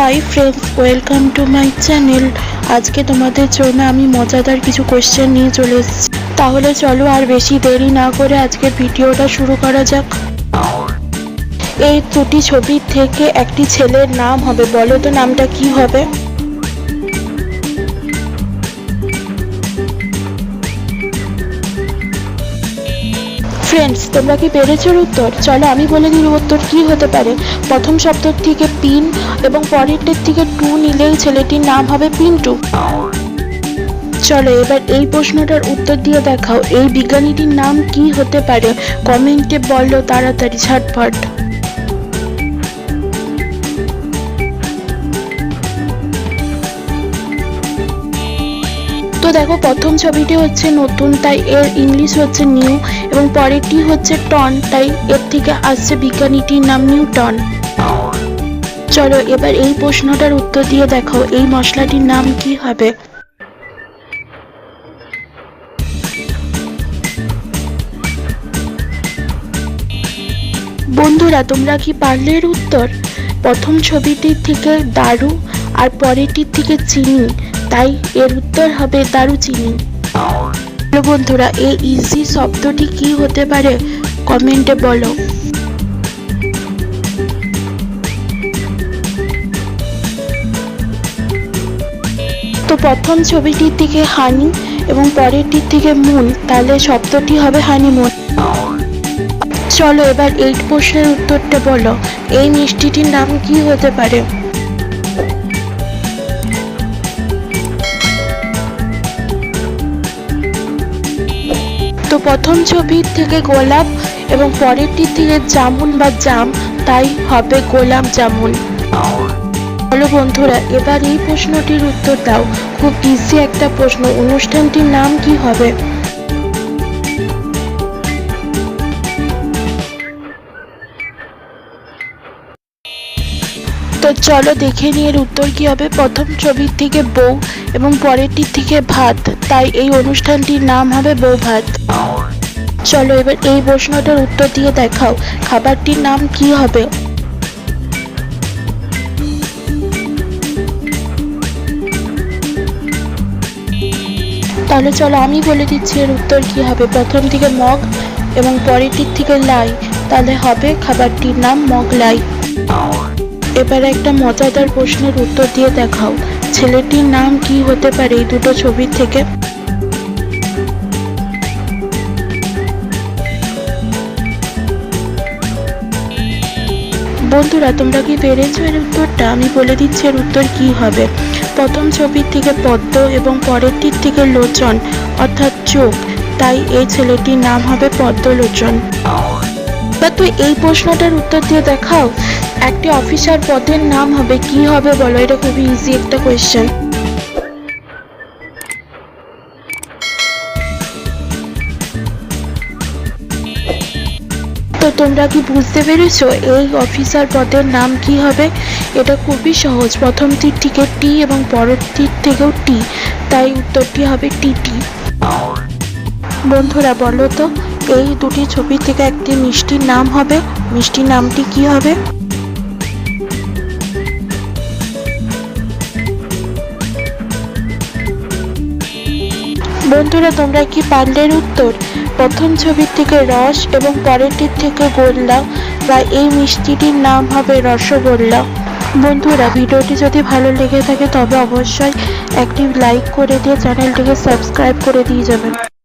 Hi friends welcome to my channel আজকে তোমাদের জন্য আমি মজাদার কিছু কোয়েশ্চেন নিয়ে চলে এসেছি। তাহলে চলো আর বেশি দেরি না করে আজকের ভিডিওটা শুরু করা যাক। এই দুটি ছবির থেকে একটি ছেলের নাম হবে, বলো তো নামটা কি হবে? ফ্রেন্ডস তোমরা কি পেরেছোর উত্তর? চলো আমি বলে দিই উত্তর কি হতে পারে। প্রথম শব্দের থেকে পিন এবং পরেরটের থেকে টু নিলেই ছেলেটির নাম হবে পিন্টু। চলো এবার এই প্রশ্নটার উত্তর দিয়ে দেখাও। এই বিজ্ঞানীটির নাম কি হতে পারে? কমেন্টে বলল তাড়াতাড়ি ঝটফট তো দেখো, প্রথম ছবিটি হচ্ছে নতুন, তাই এর ইংলিশ হচ্ছে নিউ এবং পরেরটি হচ্ছে টন, তাই এর থেকে আসছে বিজ্ঞানীটির নাম নিউটন। চলো এবার এই প্রশ্নটার উত্তর দিয়ে দেখো, এই মশলাটির নাম কি হবে? বন্ধুরা, তোমরা কি পারলে উত্তর? প্রথম ছবিটির থেকে দারু আর পরেরটির থেকে চিনি। তাই এর উত্তর হবে দারুচিনি। বন্ধুরা এই ইজি শব্দটি কি হতে পারে? কমেন্টে বলো। তো প্রথম ছবিটির থেকে হানি এবং পরেরটির থেকে মুন, তাহলে শব্দটি হবে হানিমুন। চলো এবার এই প্রশ্নের উত্তরটা বলো। এই মিষ্টিটির নাম কি হতে পারে? তো প্রথম ছবির থেকে গোলাপ এবং পরেরটি থেকে জামুন বা জাম, তাই হবে গোলাপ জামুন। বলো বন্ধুরা, এবার এই প্রশ্নটির উত্তর দাও। খুব ইজি একটা প্রশ্ন। অনুষ্ঠানটির নাম কি হবে? তো চলো দেখে নিয়ে এর উত্তর কি হবে। প্রথম ছবির থেকে বউ এবং পরেরটির থেকে ভাত। তাই এই অনুষ্ঠানটির নাম হবে বউ ভাত চলো এবার এই প্রশ্নটার উত্তর দিয়ে দেখাও। খাবারটির নাম কি হবে? তাহলে চলো আমি বলে দিচ্ছি এর উত্তর কি হবে। প্রথম থেকে মগ এবং পরেরটির থেকে লাই। তাহলে হবে খাবারটির নাম মগলাই এবার একটা মজাদার প্রশ্নের উত্তর দিয়ে দেখাও। ছেলেটির নাম কি হতে পারে এই দুটো ছবির থেকে? বন্ধুরা, তোমরা কি পেরেছ এর উত্তরটা? আমি বলে দিচ্ছি এর উত্তর কি হবে। প্রথম ছবির থেকে পদ্ম এবং পরেরটির থেকে লোচন, অর্থাৎ চোখ তাই এই ছেলেটির নাম হবে পদ্মলোচন। বা তুই এই প্রশ্নটার উত্তর দিয়ে দেখাও। একটি অফিসার পদের নাম হবে, কি হবে বলো? এটা খুবই ইজি একটা কোয়েশ্চেন তো তোমরা কি বুঝতে পেরেছ এই অফিসার পদের নাম কি হবে? এটা খুবই সহজ। প্রথমটির থেকে টি এবং পরেরটির থেকেও টি তাই উত্তরটি হবে টিটি বন্ধুরা, বলো তো, এই দুটি ছবি থেকে একটি মিষ্টির নাম হবে। মিষ্টির নামটি কি হবে? বন্ধুরা, তোমরা কি পারলের উত্তর? প্রথম ছবির থেকে রস এবং পরেরটির থেকে গোল্লা। বা এই মিষ্টিটির নাম হবে রসগোল্লা। বন্ধুরা, ভিডিওটি যদি ভালো লেগে থাকে, তবে অবশ্যই একটি লাইক করে দিয়ে চ্যানেলটিকে সাবস্ক্রাইব করে দিয়ে যাবেন।